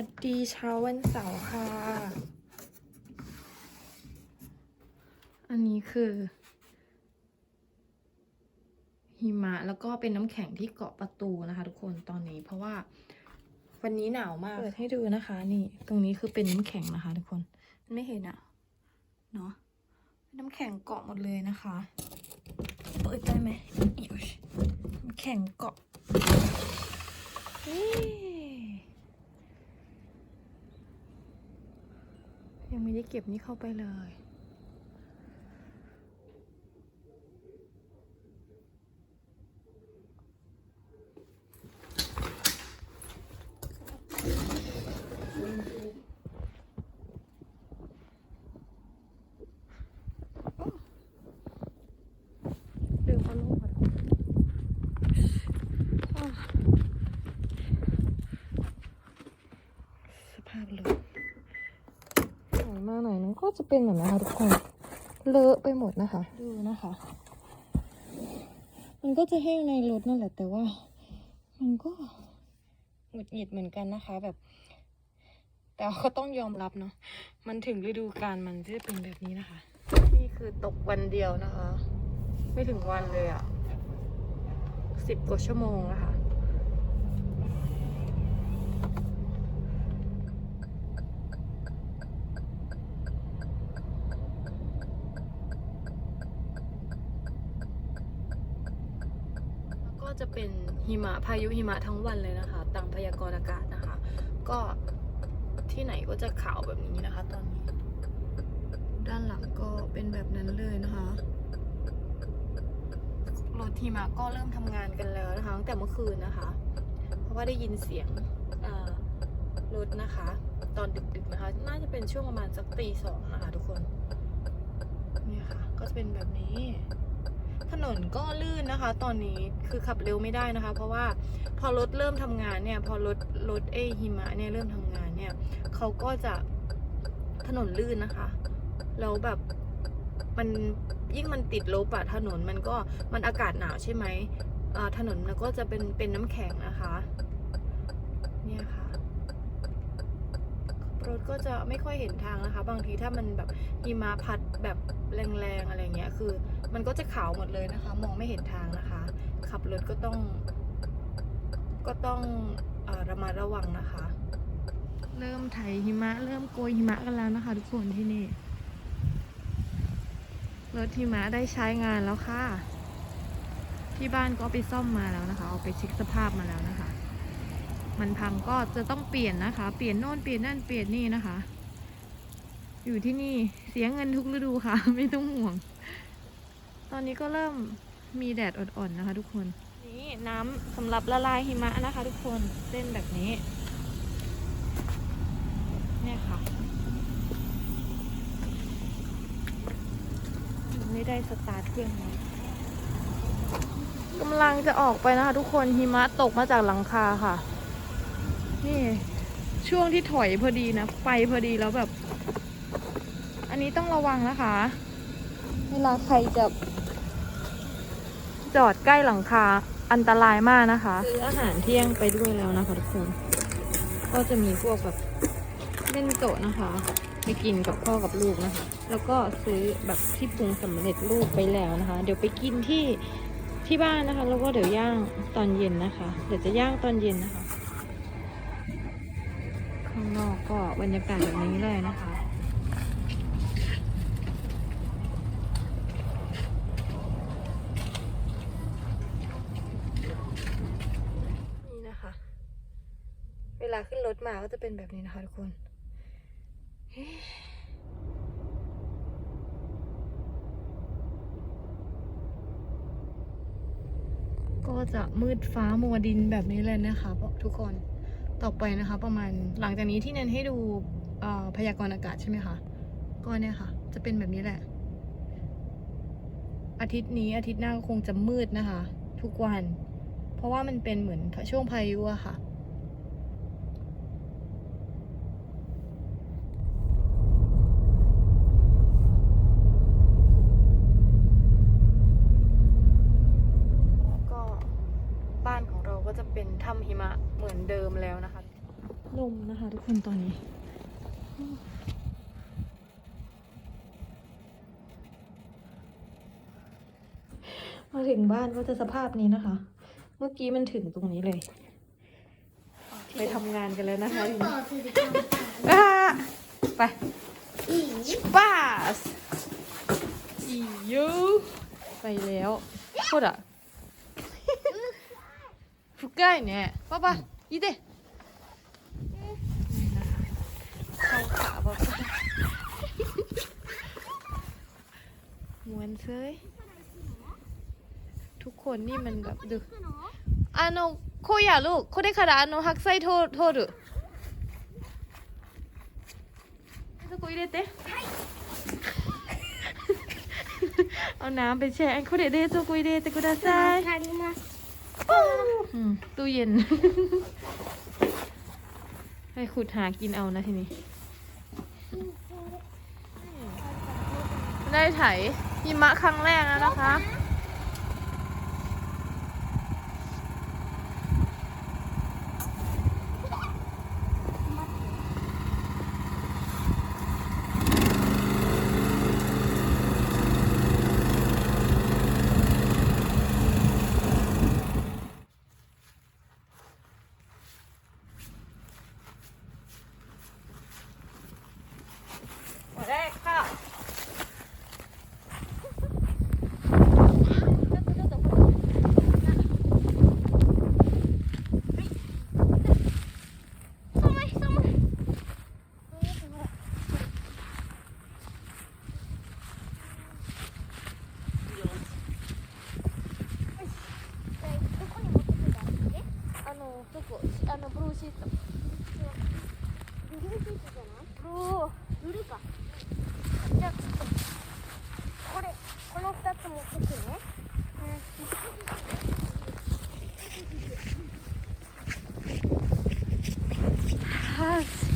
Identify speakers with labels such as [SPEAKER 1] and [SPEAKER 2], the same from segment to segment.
[SPEAKER 1] วัสดีเช้าวันเสาร์ค่ะ อันนี้คือ หิมะแล้วก็เป็นน้ำแข็งที่เกาะประตูนะคะ ทุกคนตอนนี้ เพราะว่าวันนี้หนาวมากเปิดให้ดูนะคะ นี่ ตรงนี้คือเป็นน้ำแข็งนะคะ ทุกคนไม่เห็นอะเนาะน้ำแข็งเกาะหมดเลยนะคะ เปิดได้ไหมอิ๊วน้ำแข็งเกาะนี่ ยังไม่ได้เก็บนี่เข้าไปเลย ลืมเอาลูกมาอ้าวสภาพเลยหน่อยมากหน่อยนึงก็ จะเป็นแบบนี้ค่ะทุกคน เลอะไปหมดนะคะ ดูนะคะ มันก็จะแห้งในรถนั่นแหละแต่ว่า มันก็หงุดหงิดเหมือนกันนะคะ แบบ แต่ก็ต้องยอมรับเนาะมันถึงฤดูกาลมันจะเป็นแบบนี้นะคะ นี่คือตกวันเดียวนะคะ ไม่ถึงวันเลยอะสิบกว่าชั่วโมงนะคะ ก็จะเป็นหิมะพายุหิมะทั้งวันเลยนะคะ ตามพยากรณ์อากาศนะคะ ก็ที่ไหนก็จะขาวแบบนี้นะคะ ตอนนี้ ด้านหลังก็เป็นแบบนั้นเลยนะคะรถหิมะก็เริ่มทำงานกันแล้วนะคะตั้งแต่เมื่อคืนนะคะ เพราะว่าได้ยินเสียงรถนะคะ ตอนดึกๆนะคะ น่าจะเป็นช่วงประมาณสักตีสองนะคะทุกคนเนี่ยค่ะ ก็จะเป็นแบบนี้ ถนนก็ลื่นนะคะ ตอนนี้คือขับเร็วไม่ได้นะคะ เพราะว่าพอรถเริ่มทำงานเนี่ย พอรถรถเอหิมะเนี่ยเริ่มทำงานเนี่ยเขาก็จะถนนลื่นนะคะ แล้วแบบมันยิ่งมันติดลบอะถนนมันก็มันอากาศหนาวใช่ไหมถนนมันก็จะเป็นเป็นน้ำแข็งนะคะ เนี่ยค่ะรถก็จะไม่ค่อยเห็นทางนะคะ บางทีถ้ามันแบบหิมะพัดแบบแรงๆอะไรเงี้ยคือ มันก็จะขาวหมดเลยนะคะ มองไม่เห็นทางนะคะ ขับรถก็ต้อง ก็ต้องอระมัดระวังนะคะ เริ่มไถหิมะ เริ่มโกยหิมะกันแล้วนะคะ ทุกคนที่นี่รถหิมะได้ใช้งานแล้วค่ะ ที่บ้านก็ไปซ่อมมาแล้วนะคะ เอาไปเช็คสภาพมาแล้วนะคะ มันพังก็จะต้องเปลี่ยนนะคะ เปลี่ยนโน่นเปลี่ยนนั่นเปลี่ยนนี่นะคะ อยู่ที่นี่เสียเงินทุกฤดูค่ะ ไม่ต้องห่วง ตอนนี้ก็เริ่มมีแดดอ่อนๆนะคะ ทุกคน นี่น้ำสำหรับละลายหิมะนะคะ ทุกคนเส้นแบบนี้ เนี่ยค่ะไม่ได้สตาร์ทเครื่องนะกำลังจะออกไปนะคะ ทุกคนหิมะตกมาจากหลังคาค่ะ นี่ช่วงที่ถอยพอดีนะ ไปพอดีแล้วแบบ อันนี้ต้องระวังนะคะ เวลาใครจะ จอดใกล้หลังคาอันตรายมากนะคะซื้ออาหารเที่ยงไปด้วยแล้วนะคะทุกคน ก็จะมีพวกแบบเล่นโตะนะคะ ไปกินกับพ่อกับลูกนะคะ แล้วก็ซื้อแบบที่ปรุงสำเร็จรูปไปแล้วนะคะ เดี๋ยวไปกินที่ที่บ้านนะคะ แล้วก็เดี๋ยวย่างตอนเย็นนะคะ เดี๋ยวจะย่างตอนเย็นนะคะ ข้างนอกก็บรรยากาศแบบนี้เลยนะคะ นี่นะคะ เว ลาขึ้นรถมาก็จะเป็นแบบนี้นะคะทุกคนก็จะมืดฟ้ามัวดินแบบนี้เลยนะคะทุกคนต่อไปนะคะ ประมาณหลังจากนี้ที่เน้นให้ดูพยากรณ์อากาศใช่ไหมคะก็เนี่ยค่ะ จะเป็นแบบนี้แหละ อาทิตย์นี้อาทิตย์หน้าก็คงจะมืดนะคะ ทุกวัน เพราะว่ามันเป็นเหมือนช่วงพายุอะค่ะ ก็บ้านของเราก็จะเป็นถ้ำหิมะเหมือนเดิมแล้วนะคะ ลมนะคะ ทุ กคนตอนนี้ มาถึงบ้านก็จะสภาพนี้นะคะ เมื่อกี้มันถึงตรงนี้เลย ไปทำงานกันแล้วนะคะที
[SPEAKER 2] ต่
[SPEAKER 1] นี้
[SPEAKER 2] อกิจกรรม
[SPEAKER 1] อ่าไป
[SPEAKER 2] อี
[SPEAKER 1] バースいいよไปแล้วほら深いねパパいで เซยทุกคนนี่มันแบบดูあのこうやるこれからあの白菜通通るそこ入れてเอาน้ำไปแช่これ冷蔵庫入れてください
[SPEAKER 2] わかります
[SPEAKER 1] อืมตู้เย็น ให้ขุดหากินเอานะทีนี้ ได้ไถ หิมะครั้งแรกแล้วนะคะ の、ブルーシート。
[SPEAKER 2] ブルーシートじゃないブルーブルーかじゃあちょっとこれこの2つ持ってくね
[SPEAKER 1] はあ。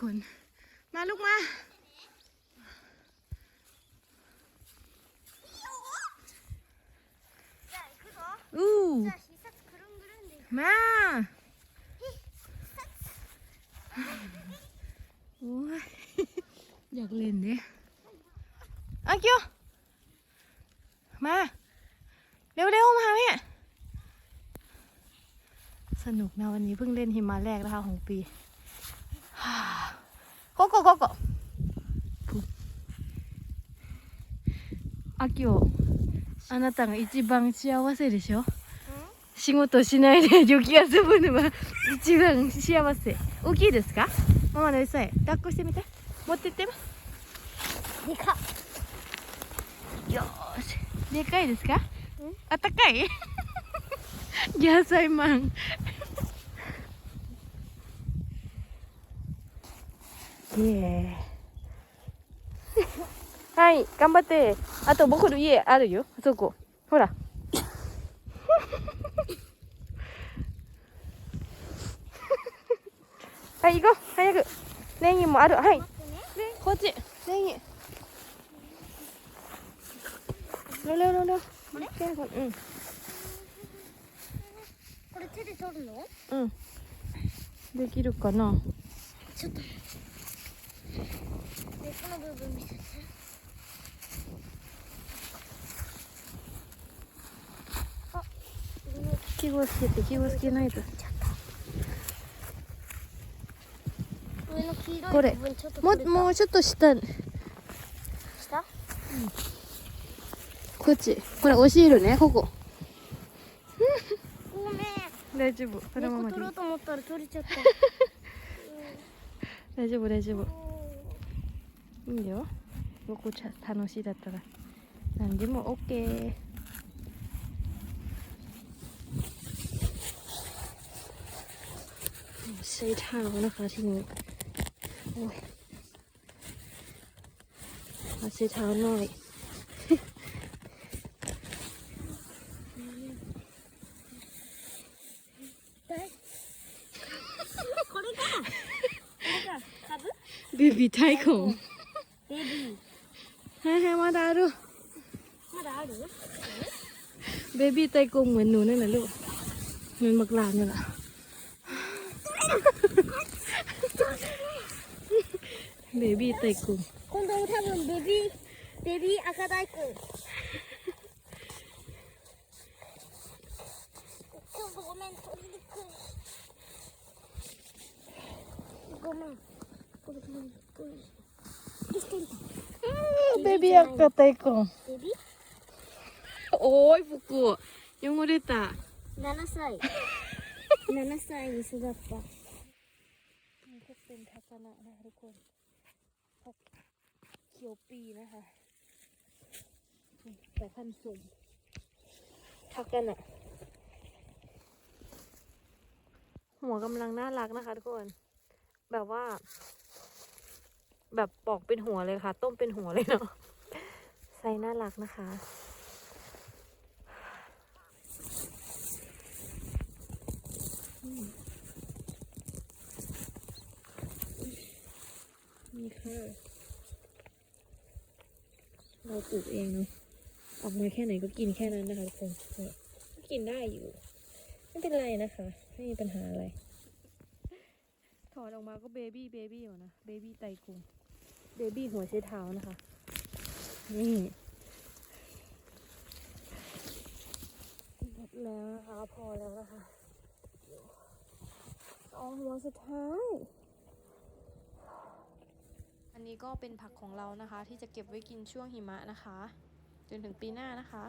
[SPEAKER 1] คน มาลูกมา อู้มาโอ้ยอยากเล่นเนี่ยอากิวมา เร็วๆ มาเนี่ยสนุกนะวันนี้เพิ่งเล่นหิมะแรกนะคะของปี ここここ。秋をあなたが一番幸せでしょ？仕事しないで雪遊ぶのは 一番幸せ。大きいですか？ママの餌へ抱っこしてみて。持ってって
[SPEAKER 2] でか
[SPEAKER 1] よし。でかいですか？あったかい？野菜マン。え。はい頑張って。あと僕の家あるよ。あそこ。ほら。はい行こう。早く。レインもある。はい。
[SPEAKER 2] ね
[SPEAKER 1] こっち。レインロロロロ。これ？うん。
[SPEAKER 2] これ手で取るの？
[SPEAKER 1] うん。できるかな？
[SPEAKER 2] ちょっと。でこの部分見せて。
[SPEAKER 1] 気をつけて気をつけないと。
[SPEAKER 2] 上の黄色い
[SPEAKER 1] これ。も
[SPEAKER 2] 取れた。
[SPEAKER 1] もうちょっと下。
[SPEAKER 2] 下？
[SPEAKER 1] こっち。これおシールねここ。
[SPEAKER 2] ごめん。
[SPEAKER 1] 大丈夫。そのままで
[SPEAKER 2] 取ろうと思ったら取れちゃった。
[SPEAKER 1] 大丈夫大丈夫。
[SPEAKER 2] うん
[SPEAKER 1] いいんだよここちゃ楽しいだったら何でも OK ใช้เท้านะคะทีนี้โอ้ยมาใช้เท้าหน่อย
[SPEAKER 2] これかこれか株
[SPEAKER 1] ベビー太鼓
[SPEAKER 2] ベビー
[SPEAKER 1] はいはいまだある
[SPEAKER 2] まだある
[SPEAKER 1] เบบี้ไตกงเหมือนหนูนั่นแหละลูกเหมือนบักลานนี่แหละเบบี้ไตกง
[SPEAKER 2] 今度多分ベビーベビー赤大根ちょっとごめん取りにくいごめんこれ取 りにくいよし取れた
[SPEAKER 1] เบบี้赤ไตกง
[SPEAKER 2] ベビ
[SPEAKER 1] โอ้ยฟุกุยังไม่ได้ตา
[SPEAKER 2] ー7歳7歳に育った
[SPEAKER 1] นี่ก็เป็นทัศนะนะคะทุกคนผักเขียวปีนะคะนี่แต่พันธุ์สูงทักกันอะหัวกำลังน่ารักนะคะทุกคน แบบว่า แบบปอกเป็นหัวเลยค่ะ ต้มเป็นหัวเลยเนาะไซส์น่ารักนะคะ นี่ค่ะ เราปลูกเองเนาะออกมาแค่ไหนก็กินแค่นั้นนะคะทุกคนนี่ก็กินได้อยู่ ไม่เป็นไรนะคะ ไม่มีปัญหาอะไรถอดออกมาก็เบบี้เบบี้อยู่นะ เบบี้ไตกุง เบบี้หัวใช้เท้านะคะ นี่หมดแล้วนะคะ พอแล้วนะคะเอาหัวสุดท้าย อันนี้ก็เป็นผักของเรานะคะ ที่จะเก็บไว้กินช่วงหิมะนะคะ จนถึงปีหน้านะคะ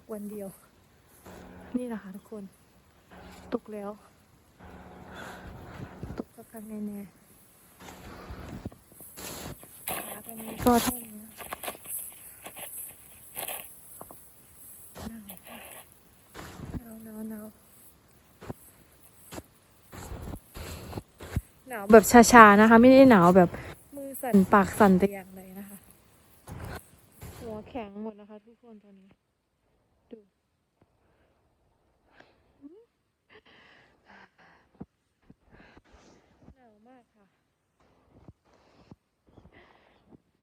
[SPEAKER 1] กวันเดียว นี่แหละค่ะทุกคน ตกแล้ว ตกสักครั้งแน่แล้วก็มีก็เท่านี้หนาวหนาวหนาวหนาวแบบชาๆนะคะ ไม่ได้หนาวแบบ มือสั่นปากสั่นแต่อย่าง